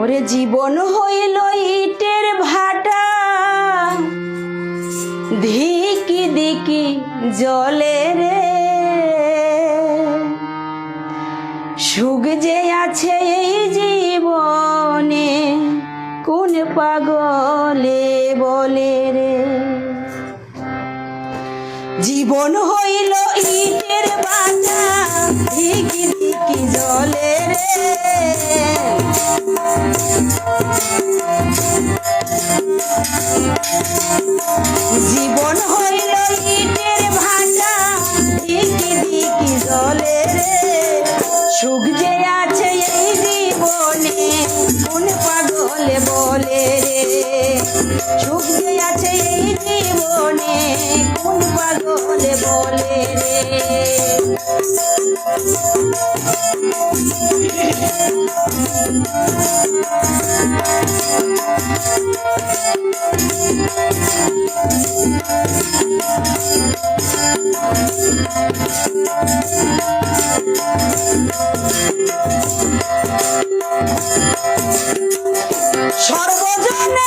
ওরে জীবন হইল ইটের ভাটা। ধিকি দিকি জলে রে। সুখ যে আছে এই জীবনে, কোন পাগলে বলে রে। জীবন হইল ইটের বাটা জীবন হইল ইটের ভাটা দিকি দিকি জলে রে। সুখ যে আছে এই জীবনে কোন পাগলে বলে রে। সুখ যে আছে এই জীবনে কোন পাগলে বলে রে। সর্বজনে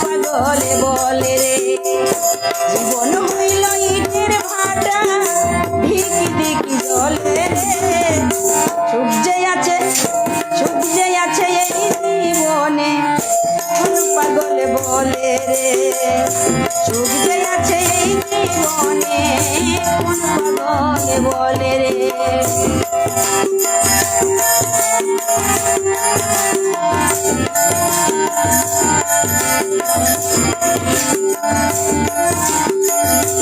কোন পাগলে বলে রে। জীবন হইল ইটের ভাটা ঢিকি দিকি জলে সুখ আছে সুখ যে আছে এই জীবনে কোন পাগলে বলে রে। সুখ যে আছে এই জীবনে কোন পাগলে বলে রে। Thank you.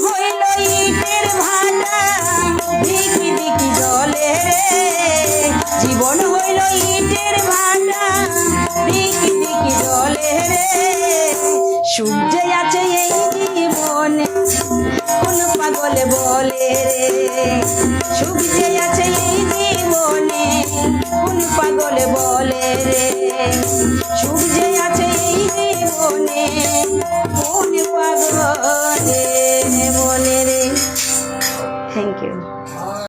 সূর্য আছে এই জীবনে। কোন পাগলে বলে রে। সূর্য আছে এই জীবনে। কোন পাগলে বলে রে। সূর্য আছে এই জীবনে। কোন পাগলে বলে রে। Thank you